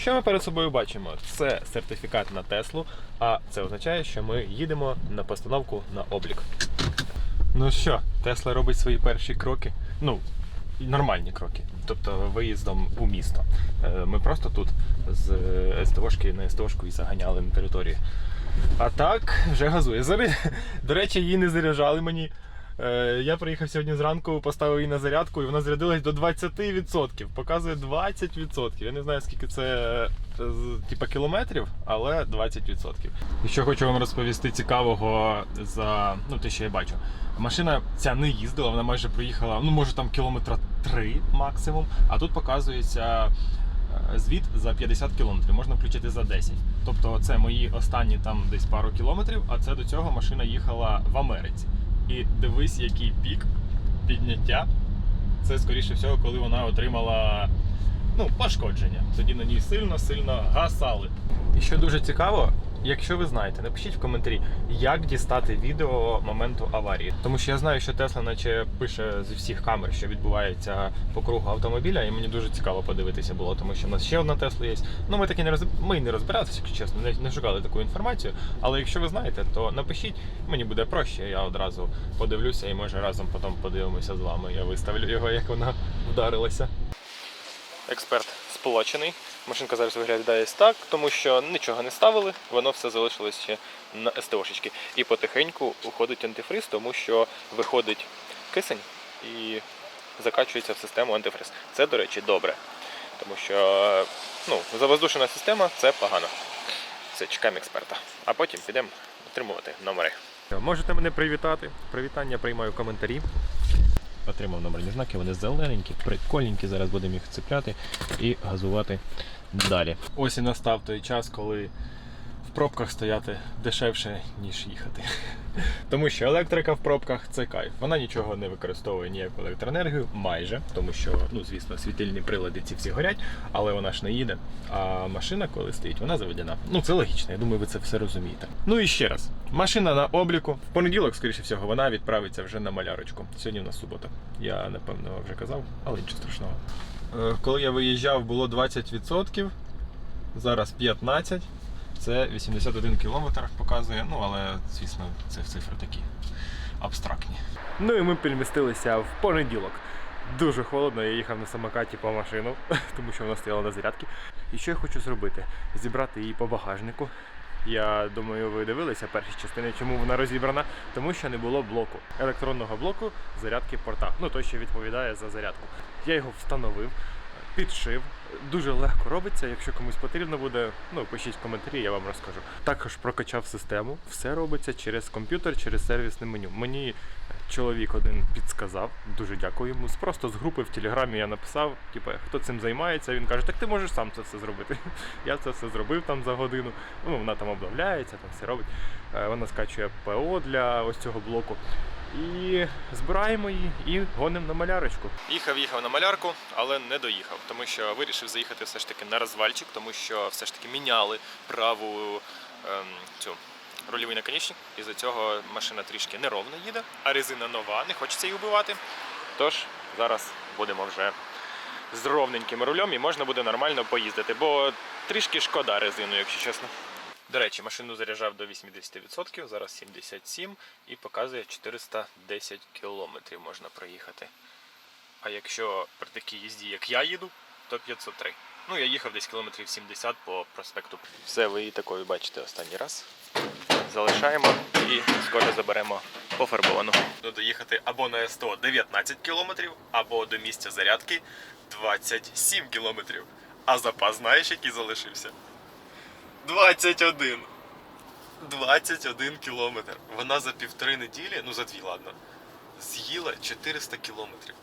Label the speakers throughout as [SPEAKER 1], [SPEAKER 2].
[SPEAKER 1] Що ми перед собою бачимо? Це сертифікат на Теслу, а це означає, що ми їдемо на постановку на облік. Ну що, Тесла робить свої перші кроки. Ну, нормальні кроки. Тобто виїздом у місто. Е, Ми просто тут з СТОшки на СТОшку і заганяли на територію. А так, вже газує. До речі, її не заряджали мені. Е, Я приїхав сьогодні зранку, поставив її на зарядку, і вона зарядилась до 20%. Показує 20%. Я не знаю, скільки це е, типа кілометрів, але 20%. І що хочу вам розповісти цікавого за ну, те, що я бачу. Машина ця не їздила, вона майже проїхала, ну може там кілометра 3 максимум, а тут показується е, звіт за 50 кілометрів, можна включити за 10. Тобто це мої останні там десь пару кілометрів, а це до цього машина їхала в Америці. І дивись, який пік підняття. Це скоріше всього, коли вона отримала ну, пошкодження. Тоді на ній сильно-сильно гасали. І що дуже цікаво, якщо ви знаєте, напишіть в коментарі, як дістати відео моменту аварії. Тому що я знаю, що Тесла наче пише зі всіх камер, що відбувається по кругу автомобіля, і мені дуже цікаво подивитися було, тому що в нас ще одна Тесла є. Ну ми таки не роз... ми не розбиралися, якщо чесно, не, не шукали таку інформацію. Але якщо ви знаєте, то напишіть, мені буде проще. Я одразу подивлюся і може разом потім подивимося з вами. Я виставлю його, як вона вдарилася. Експерт сполочений. Машинка зараз виглядає так, тому що нічого не ставили, воно все залишилось ще на СТОшечки. І потихеньку уходить антифриз, тому що виходить кисень і закачується в систему антифриз. Це, до речі, добре. Тому що ну, завоздушена система це погано. Це чекаємо експерта. А потім підемо отримувати номери. Можете мене привітати. Привітання приймаю в коментарі. Отримав номерні знаки, вони зелененькі, прикольненькі. Зараз будемо їх цепляти і газувати далі. Ось і настав той час, коли пробках стояти дешевше, ніж їхати. Тому що електрика в пробках це кайф. Вона нічого не використовує ніяку електроенергію, майже, тому що, ну звісно, світильні прилади ці всі горять, але вона ж не їде. А машина, коли стоїть, вона заведена. Ну це логічно, я думаю, ви це все розумієте. Ну і ще раз, машина на обліку. В понеділок, скоріше всього, вона відправиться вже на малярочку. Сьогодні в нас субота. Я напевно вже казав, але нічого страшного. Е, Коли я виїжджав, було 20%, зараз 15%. Це 81 кілометр показує, ну але звісно, це цифри такі абстрактні. Ну і ми перемістилися в понеділок. Дуже холодно, я їхав на самокаті по машину, тому що вона стояла на зарядці. І що я хочу зробити? Зібрати її по багажнику. Я думаю, ви дивилися перші частини, чому вона розібрана, тому що не було блоку електронного блоку зарядки порта. Ну той, що відповідає за зарядку. Я його встановив, підшив. Дуже легко робиться. Якщо комусь потрібно буде, ну пишіть коментарі, я вам розкажу. Також прокачав систему. Все робиться через комп'ютер, через сервісне меню. Мені чоловік один підсказав. Дуже дякую йому. Просто з групи в телеграмі я написав, типу, хто цим займається. Він каже, так ти можеш сам це все зробити. Я це все зробив там за годину. Ну, вона там обновляється, там все робить. Е, Вона скачує ПО для ось цього блоку. І збираємо її і гонимо на малярочку. Їхав, їхав на малярку, але не доїхав, тому що вирішив заїхати все ж таки на розвальчик, тому що все ж таки міняли праву ем, цю рульовий наконечник. І за цього машина трішки неровно їде, а резина нова, не хочеться її вбивати. Тож зараз будемо вже з ровненьким рулем і можна буде нормально поїздити, бо трішки шкода резину, якщо чесно. До речі, машину заряджав до 80%, зараз 77 і показує 410 кілометрів можна проїхати. А якщо при такій їзді, як я їду, то 503. Ну, я їхав десь кілометрів 70 по проспекту. Все, ви її такою бачите останній раз. Залишаємо і скоро заберемо пофарбовану. До доїхати або на СТО 19 кілометрів, або до місця зарядки 27 кілометрів. А запас знаєш, який залишився? 21. 21 кілометр. Вона за півтори неділі, ну за дві, ладно, з'їла 400 кілометрів.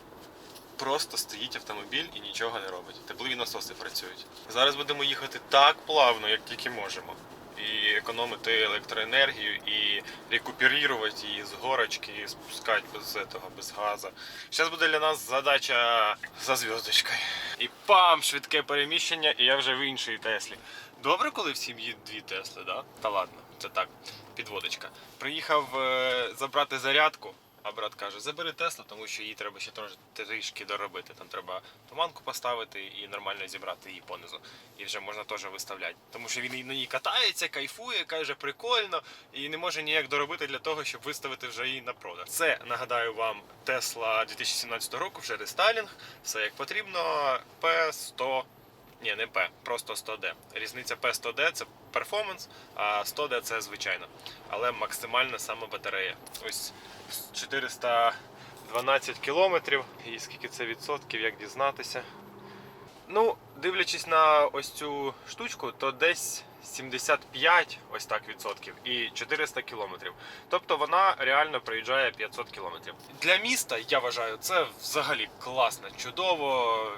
[SPEAKER 1] Просто стоїть автомобіль і нічого не робить. Теплові насоси працюють. Зараз будемо їхати так плавно, як тільки можемо. І економити електроенергію, і рекуперувати її з горочки, і спускати без этого, без газу. Зараз буде для нас задача за зв'язочкою. І пам! Швидке переміщення, і я вже в іншій Теслі. Добре, коли в сім'ї дві Тесли, да? Та ладно, це так, підводочка. Приїхав е, забрати зарядку, А брат каже, забери Теслу, тому що їй треба ще трішки доробити. Там треба туманку поставити і нормально зібрати її понизу. І вже можна теж виставляти. Тому що він на ній катається, кайфує, каже, прикольно, і не може ніяк доробити для того, щоб виставити вже її на продаж. Це нагадаю вам Тесла 2017 року, вже рестайлінг, все як потрібно. P100 ні, не P, просто 100D. Різниця P100D це перформанс, а 100D це звичайно. Але максимальна саме батарея. Ось 412 кілометрів. І скільки це відсотків, як дізнатися. Ну, дивлячись на ось цю штучку, то десь 75 ось так відсотків і 400 кілометрів. Тобто вона реально проїжджає 500 кілометрів. Для міста я вважаю, це взагалі класно, чудово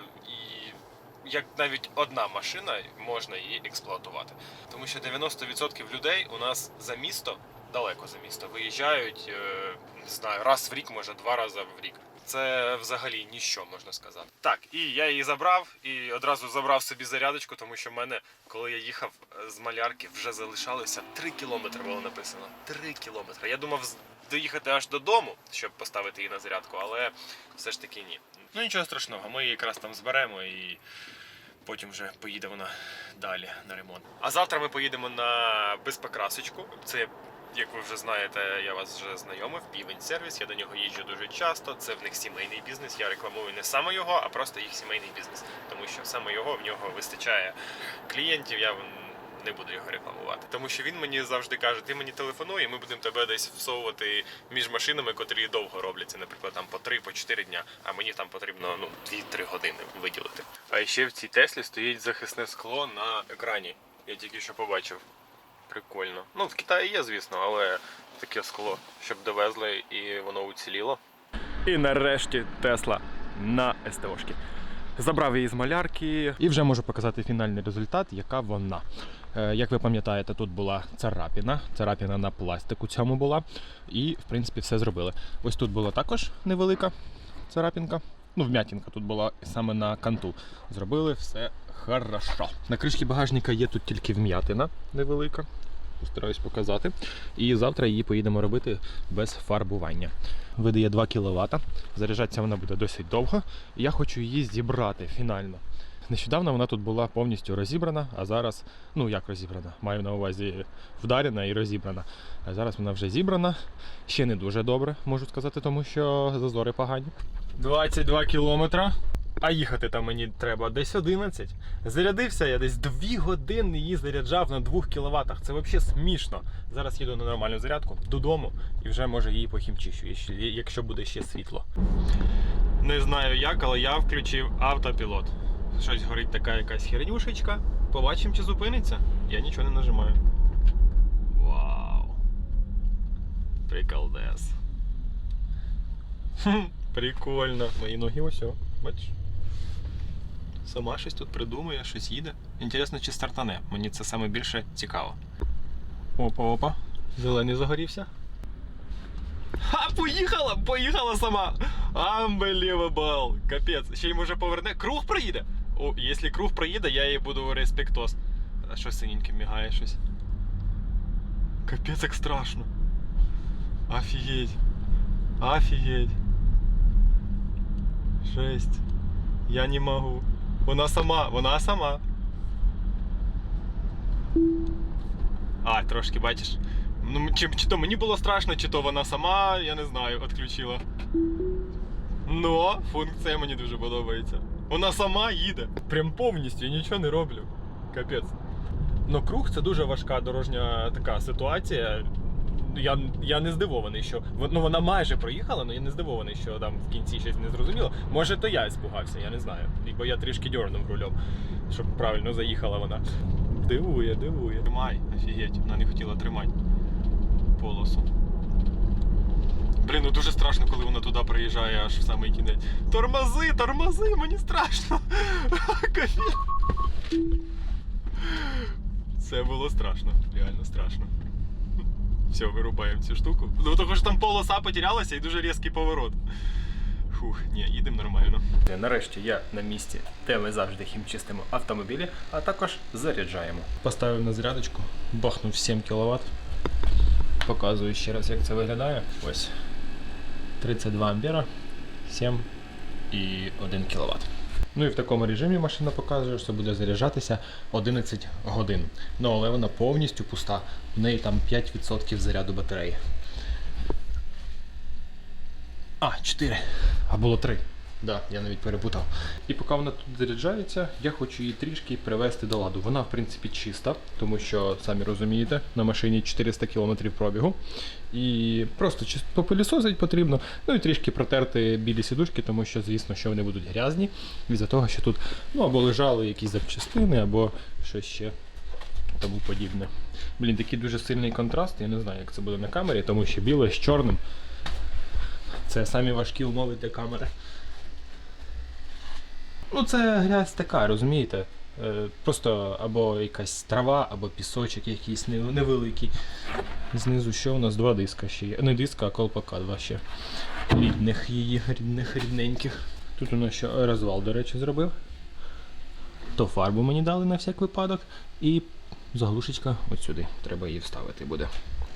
[SPEAKER 1] як навіть одна машина можна її експлуатувати. Тому що 90% людей у нас за місто, далеко за місто, виїжджають, е, не знаю, раз в рік, може два рази в рік. Це взагалі ніщо, можна сказати. Так, і я її забрав і одразу забрав собі зарядочку, тому що в мене, коли я їхав е, з малярки, вже залишалося 3 кілометри було написано. 3 кілометри. Я думав доїхати аж додому, щоб поставити її на зарядку, але все ж таки ні. Ну нічого страшного, ми її якраз там зберемо і потім вже поїде вона далі на ремонт. А завтра ми поїдемо на безпокрасочку. Це, як ви вже знаєте, я вас вже знайомив, півень сервіс. Я до нього їжджу дуже часто. Це в них сімейний бізнес. Я рекламую не саме його, а просто їх сімейний бізнес. Тому що саме його в нього вистачає клієнтів. Я не буду його рекламувати. Тому що він мені завжди каже: ти мені телефонуй, і ми будемо тебе десь всовувати між машинами, котрі довго робляться, наприклад, там по 3 по 4 дня, а мені там потрібно ну 2-3 години виділити. А ще в цій Теслі стоїть захисне скло на екрані. Я тільки що побачив. Прикольно. Ну, в Китаї є, звісно, але таке скло, щоб довезли і воно уціліло. І нарешті Тесла на СТОшки. Забрав її з малярки і вже можу показати фінальний результат, яка вона. Е, Як ви пам'ятаєте, тут була царапіна. Царапіна на пластику цьому була. І, в принципі, все зробили. Ось тут була також невелика царапінка. Ну, вмятінка тут була саме на канту. Зробили все хорошо. На кришці багажника є тут тільки вм'ятина невелика. Постараюсь показати. І завтра її поїдемо робити без фарбування. Видає 2 кВт. Заряджатися вона буде досить довго. Я хочу її зібрати фінально. Нещодавно вона тут була повністю розібрана, а зараз, ну як розібрана, маю на увазі вдарена і розібрана. А зараз вона вже зібрана. Ще не дуже добре, можу сказати, тому що зазори погані. 22 кілометра. А їхати там мені треба десь 11. Зарядився я десь 2 години її заряджав на 2 кВт. Це взагалі смішно. Зараз їду на нормальну зарядку додому і вже може її похімчищу, якщо- буде ще світло. Не знаю як, але я включив автопілот. Щось горить така якась хернюшечка. Побачимо, чи зупиниться. Я нічого не нажимаю. Вау. Приколдес. Прикольно. Мої ноги ось. Бачиш? Сама щось тут придумує, щось їде. Інтересно, чи стартане. Мені це саме більше цікаво. Опа-опа. Зелений загорівся. Ха, поїхала! Поїхала сама! Unbelievable! Капець. Ще й може поверне. Круг проїде! О, якщо круг проїде, я їй буду респектос. А що синеньке мігає щось? Капець як страшно. Офігеть. Офігеть. Жесть. Я не можу. Вона сама, вона сама. А, трошки бачиш. Ну, чи, чи то мені було страшно, чи то вона сама, я не знаю, відключила. Но функція мені дуже подобається. Вона сама їде. Прям повністю, я нічого не роблю. Капець. Ну, круг це дуже важка дорожня така ситуація. Я, я не здивований, що ну, вона майже проїхала, але я не здивований, що там в кінці щось не зрозуміло. Може, то я іспугався, я не знаю. Бо я трішки дьорнув рулем, щоб правильно заїхала вона. Дивує, дивує. Тримай, офігеть, вона не хотіла тримати полосу. Блін, ну дуже страшно, коли вона туди приїжджає аж в самий кінець. Тормози, тормози, мені страшно. Це було страшно, реально страшно. Все, вирубаємо цю штуку. Ну того ж там полоса потерялася і дуже різкий поворот. Фух, ні, їдемо нормально. Нарешті я на місці, де ми завжди хімчистимо автомобілі, а також заряджаємо. Поставив на зарядочку, бахнув 7 кВт. Показую ще раз, як це виглядає. Ось. 32 ампера, 7 і 1 кВт. Ну і в такому режимі машина показує, що буде заряджатися 11 годин. Ну але вона повністю пуста. В неї там 5% заряду батареї. А, 4. А було 3. Да, я навіть перепутав. І поки вона тут заряджається, я хочу її трішки привести до ладу. Вона, в принципі, чиста, тому що, самі розумієте, на машині 400 км пробігу. І просто попилісосить потрібно, ну і трішки протерти білі сідушки, тому що, звісно, що вони будуть грязні, із-за того, що тут ну, або лежали якісь запчастини, або щось ще тому подібне. Блін, такий дуже сильний контраст, я не знаю, як це буде на камері, тому що біле з чорним. Це самі важкі умови для камери. Ну, це грязь така, розумієте? Е, Просто або якась трава, або пісочок якийсь невеликий. Знизу що у нас два диска ще є. Не диска, а колпака два ще. Рідних її, рідних, рідненьких. Тут у нас ще розвал, до речі, зробив. То фарбу мені дали на всяк випадок. І заглушечка от сюди. Треба її вставити буде.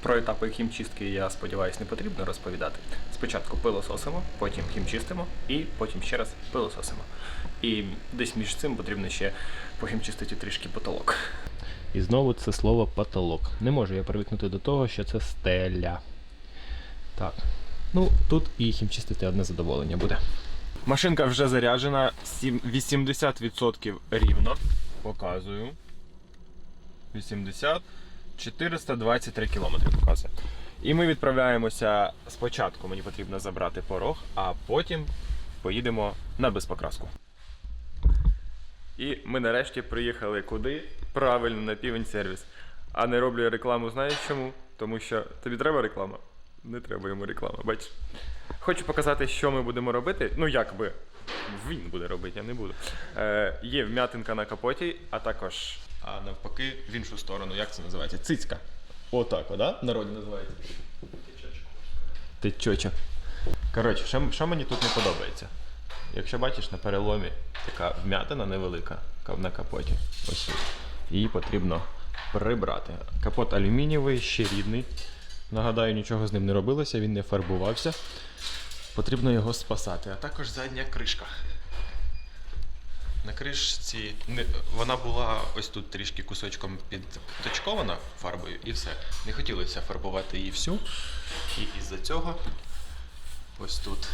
[SPEAKER 2] Про етапи хімчистки, я сподіваюся, не потрібно розповідати. Спочатку пилососимо, потім хімчистимо і потім ще раз пилососимо. І десь між цим потрібно ще похімчистити трішки потолок.
[SPEAKER 1] І знову це слово потолок. Не можу я привикнути до того, що це стеля. Так. Ну, тут і хімчистити одне задоволення буде. Машинка вже заряджена 80% рівно. Показую. 80. 423 кілометри показує. І ми відправляємося спочатку. Мені потрібно забрати порог, а потім поїдемо на безпокраску. І ми нарешті приїхали куди? Правильно, на півень сервіс. А не роблю рекламу, знаєш чому? Тому що тобі треба реклама? Не треба йому реклама, бачиш. Хочу показати, що ми будемо робити. Ну, як би. Він буде робити, я не буду. Е, є вм'ятинка на капоті, а також. А навпаки, в іншу сторону, як це називається? Цицька. Отак, да? Народі називається. Течочок. Коротше, що, що мені тут не подобається? Якщо бачиш на переломі така вм'ятина невелика на капоті. Ось. Її потрібно прибрати. Капот алюмінієвий, ще рідний. Нагадаю, нічого з ним не робилося, він не фарбувався. Потрібно його спасати. А також задня кришка. На кришці не- вона була ось тут трішки кусочком підточкована фарбою і все. Не хотілося фарбувати її всю. І із-за цього ось тут.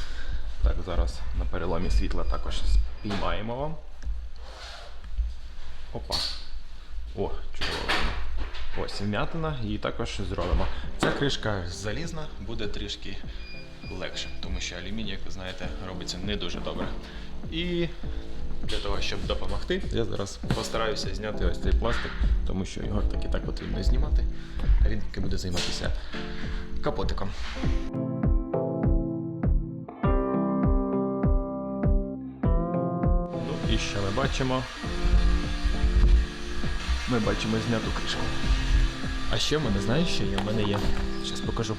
[SPEAKER 1] Так, зараз на переломі світла також спіймаємо вам. Опа. О, чудово. Ось вм'ятина, її також зробимо. Ця кришка залізна, буде трішки легше, тому що алюміній, як ви знаєте, робиться не дуже добре. І для того, щоб допомогти, я зараз постараюся зняти ось цей пластик, тому що його так і так потрібно знімати, а він таки буде займатися капотиком. Ну і що ми бачимо? Ми бачимо зняту кришку. А ще в мене, знаєш, що є? В мене є. Зараз покажу.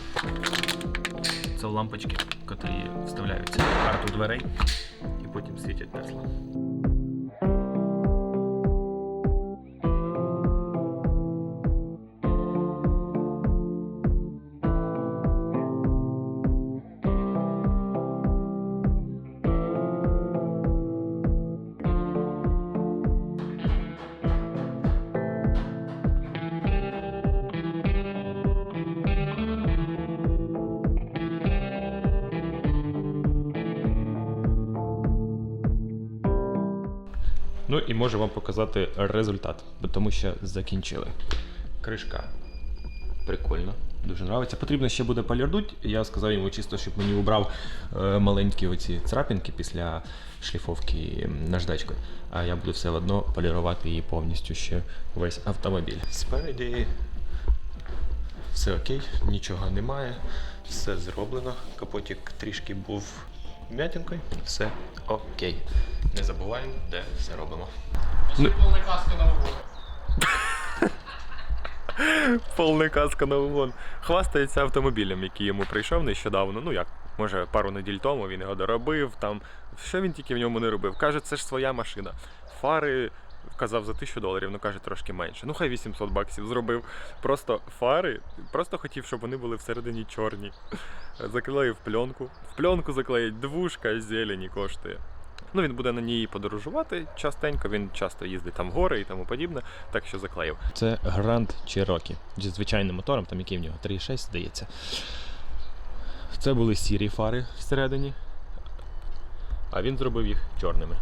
[SPEAKER 1] Це лампочки, які вставляються в карту дверей і потім світять Тесла. Можу вам показати результат, тому що закінчили. Кришка прикольно, дуже подобається. Потрібно ще буде полірдуть. Я сказав йому чисто, щоб мені убрав е, маленькі оці царапинки після шліфовки наждачкою. А я буду все одно полірувати її повністю ще весь автомобіль. Спереді все окей, нічого немає, все зроблено. Капотик трішки був м'ятінкою, все окей. Не забуваємо, де все робимо.
[SPEAKER 3] Повна каска на вогонь.
[SPEAKER 2] Повна казка на вогон. Хвастається автомобілем, який йому прийшов нещодавно. Ну як, може, пару неділь тому він його доробив. Там що він тільки в ньому не робив. Каже, це ж своя машина. Фари
[SPEAKER 1] вказав за 1000 доларів, ну каже трошки менше. Ну хай 800 баксів зробив. Просто фари, просто хотів, щоб вони були всередині чорні. Заклеїв пленку. В пленку заклеїть двушка зелені коштує. Ну, він буде на ній подорожувати частенько, він часто їздить там в гори і тому подібне, так що заклеїв. Це Grand Cherokee зі звичайним мотором, там який в нього 3,6, здається. Це були сірі фари всередині, а він зробив їх чорними.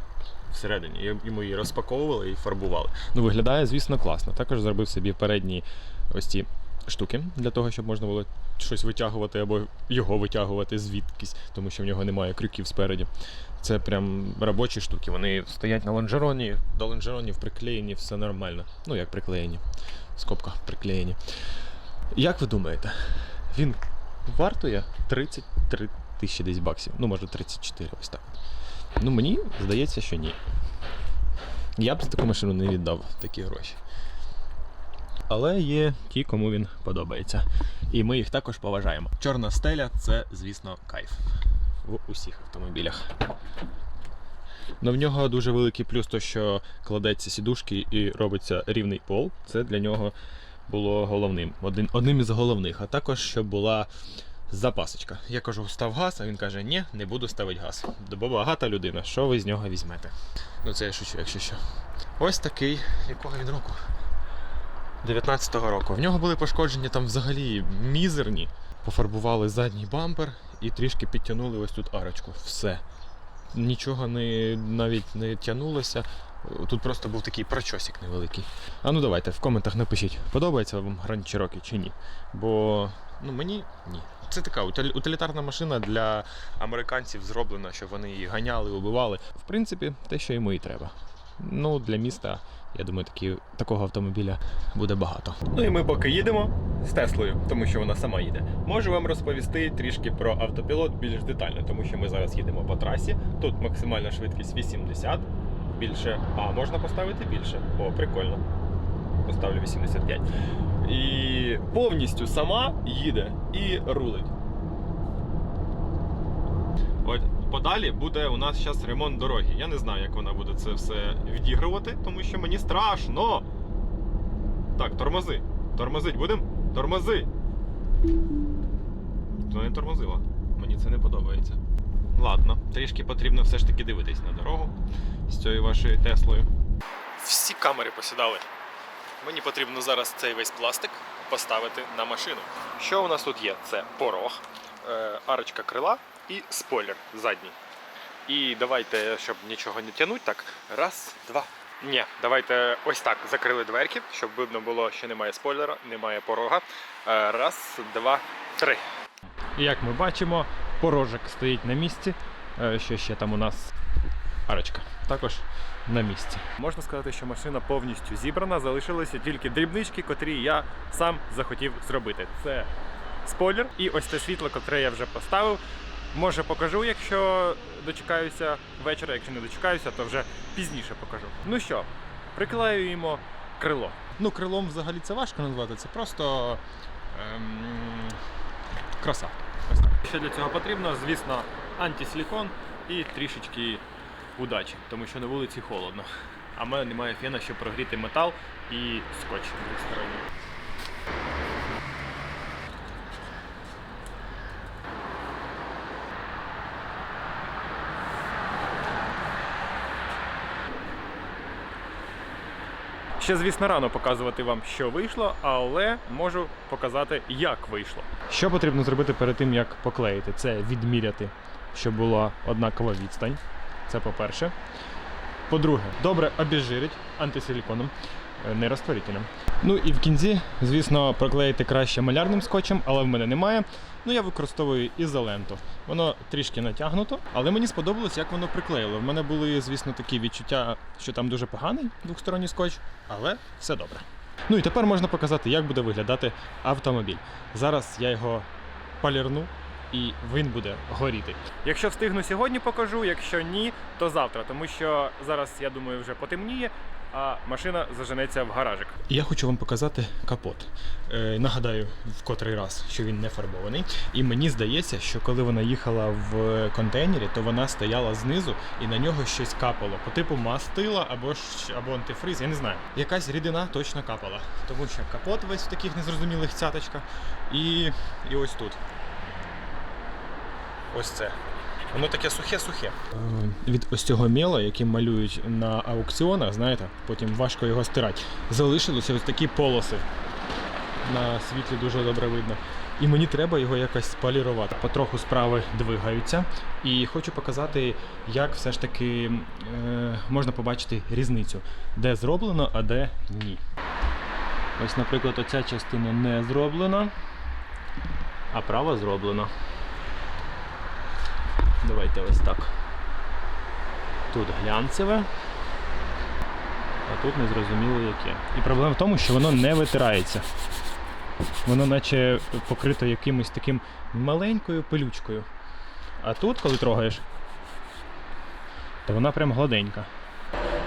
[SPEAKER 1] Всередині. Йому- її розпаковували і фарбували. Ну, виглядає, звісно, класно. Також зробив собі передні ось ці штуки для того, щоб можна було щось витягувати або його витягувати звідкись, тому що в нього немає крюків спереді. Це прям робочі штуки. Вони стоять на лонжероні, до лонжеронів приклеєні, все нормально. Ну, як приклеєні. В скобках приклеєні. Як ви думаєте, він вартує 33 тисячі десь баксів? Ну, може 34, ось так. Ну, мені здається, що ні. Я б за таку машину не віддав такі гроші. Але є ті, кому він подобається. І ми їх також поважаємо. Чорна стеля це, звісно, кайф в усіх автомобілях. Но в нього дуже великий плюс, то що кладеться сідушки і робиться рівний пол. Це для нього було головним, один, одним із головних. А також щоб була запасочка. Я кажу, став газ, а він каже, ні, не буду ставити газ. Бо багата людина, що ви з нього візьмете? Ну це я шучу, якщо що. Ось такий, якого він року? 19-го року. В нього були пошкодження там взагалі мізерні. Пофарбували задній бампер і трішки підтягнули ось тут арочку. Все. Нічого не, навіть не тягнулося. Тут просто був такий прочосик невеликий. А ну давайте в коментах напишіть, подобається вам Grand Cherokee чи ні. Бо ну, мені ні. Це така утилі- утилітарна машина для американців зроблена, щоб вони її ганяли, убивали. В принципі, те, що йому і треба. Ну, для міста, я думаю, такі, такого автомобіля буде багато. Ну і ми поки їдемо з Теслою, тому що вона сама їде. Можу вам розповісти трішки про автопілот більш детально, тому що ми зараз їдемо по трасі. Тут максимальна швидкість 80, більше. А, можна поставити більше. О, прикольно. Поставлю 85. І повністю сама їде і рулить. От подалі буде у нас зараз ремонт дороги. Я не знаю, як вона буде це все відігрувати, тому що мені страшно. Так, тормози. Тормозить будемо? Тормози. То не тормозила. Мені це не подобається. Ладно, трішки потрібно все ж таки дивитись на дорогу з цією вашою Теслою. Всі камери посідали. Мені потрібно зараз цей весь пластик поставити на машину. Що у нас тут є? Це порог, е, арочка крила і спойлер задній. І давайте, щоб нічого не тягнути, так. Раз, два. Ні, давайте ось так закрили дверки, щоб видно було, що немає спойлера, немає порога. Е, Раз, два, три. Як ми бачимо, порожок стоїть на місці. Е, Що ще там у нас? Арочка. Також на місці. Можна сказати, що машина повністю зібрана, залишилися тільки дрібнички, котрі я сам захотів зробити. Це спойлер і ось те світло, котре я вже поставив. Може покажу, якщо дочекаюся вечора, якщо не дочекаюся, то вже пізніше покажу. Ну що, приклеюємо крило. Ну, крилом взагалі це важко назвати, це просто ем, краса. Що для цього потрібно? Звісно, антисилікон і трішечки удачі, тому що на вулиці холодно. А в мене немає фена, щоб прогріти метал і скотч двосторонній. Ще, звісно, рано показувати вам, що вийшло, але можу показати, як вийшло. Що потрібно зробити перед тим, як поклеїти? Це відміряти, щоб була однакова відстань. Це по-перше. По-друге, добре обезжирить антисиліконом, е, не розтворителем. Ну і в кінці, звісно, проклеїти краще малярним скотчем, але в мене немає. Ну я використовую ізоленту. Воно трішки натягнуто, але мені сподобалось, як воно приклеїло. В мене були, звісно, такі відчуття, що там дуже поганий двохсторонній скотч, але все добре. Ну і тепер можна показати, як буде виглядати автомобіль. Зараз я його полірну і він буде горіти. Якщо встигну сьогодні, покажу. Якщо ні, то завтра, тому що зараз я думаю вже потемніє.
[SPEAKER 2] а машина заженеться в гаражик.
[SPEAKER 1] Я хочу вам показати капот. Е, нагадаю, в котрий раз, що він не фарбований. І мені здається, що коли вона їхала в контейнері, то вона стояла знизу і на нього щось капало. По типу мастила або ж або антифриз, я не знаю. Якась рідина точно капала. Тому що капот весь в таких незрозумілих цяточках. І, і ось тут. Ось це. Воно таке сухе-сухе. Від ось цього міла, яким малюють на аукціонах, знаєте, потім важко його стирати. Залишилися ось такі полоси. На світлі дуже добре видно. І мені треба його якось полірувати. Потроху справи двигаються. І хочу показати, як все ж таки е, можна побачити різницю, де зроблено, а де ні. Ось, наприклад, оця частина не зроблена, а права зроблена. Давайте ось так. Тут глянцеве, а тут незрозуміло яке. І проблема в тому, що воно не витирається. Воно наче покрито якимось таким маленькою пилючкою. А тут, коли трогаєш, то вона прям гладенька.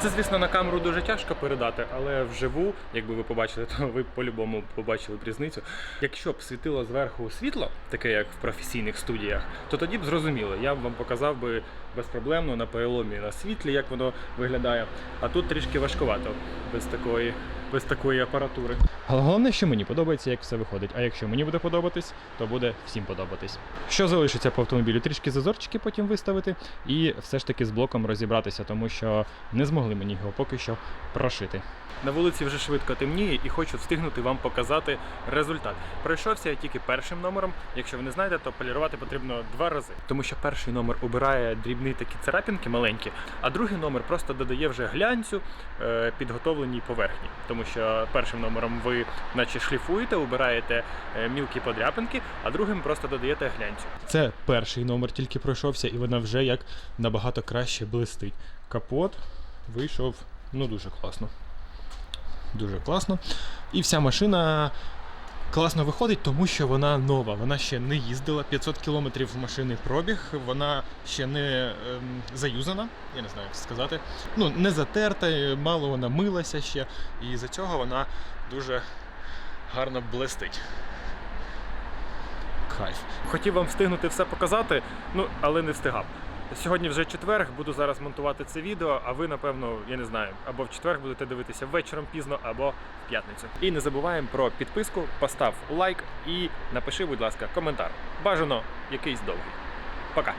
[SPEAKER 2] Це, звісно, на камеру дуже тяжко передати, але вживу, якби ви побачили, то ви по-любому побачили б різницю. Якщо б світило зверху світло, таке як в професійних студіях, то тоді б зрозуміло. Я б вам показав би безпроблемно на переломі на світлі, як воно виглядає. А тут трішки важкувато без такої, без такої апаратури.
[SPEAKER 1] Але головне, що мені подобається, як все виходить. А якщо мені буде подобатись, то буде всім подобатись. Що залишиться по автомобілю? Трішки зазорчики потім виставити і все ж таки з блоком розібратися, тому що не змогли мені його поки що прошити.
[SPEAKER 2] На вулиці вже швидко темніє і хочу встигнути вам показати результат. Пройшовся я тільки першим номером. Якщо ви не знаєте, то полірувати потрібно два рази. Тому що перший номер обирає дрібні такі царапінки маленькі, а другий номер просто додає вже глянцю е, підготовленій поверхні. Тому що першим номером ви наче шліфуєте, обираєте е, мілкі подряпинки, а другим просто додаєте глянцю.
[SPEAKER 1] Це перший номер тільки пройшовся, і вона вже як набагато краще блистить. Капот вийшов ну дуже класно. Дуже класно. І вся машина класно виходить, тому що вона нова. Вона ще не їздила 500 км машини пробіг, вона ще не ем, заюзана, я не знаю, як сказати. Ну, не затерта, мало вона милася ще. І за цього вона дуже гарно блистить. Кайф.
[SPEAKER 2] Хотів вам встигнути все показати, ну але не встигав. Сьогодні вже четверг, буду зараз монтувати це відео, а ви, напевно, я не знаю, або в четвер будете дивитися вечором пізно, або в п'ятницю. І не забуваємо про підписку, постав лайк і напиши, будь ласка, коментар. Бажано якийсь довгий. Пока.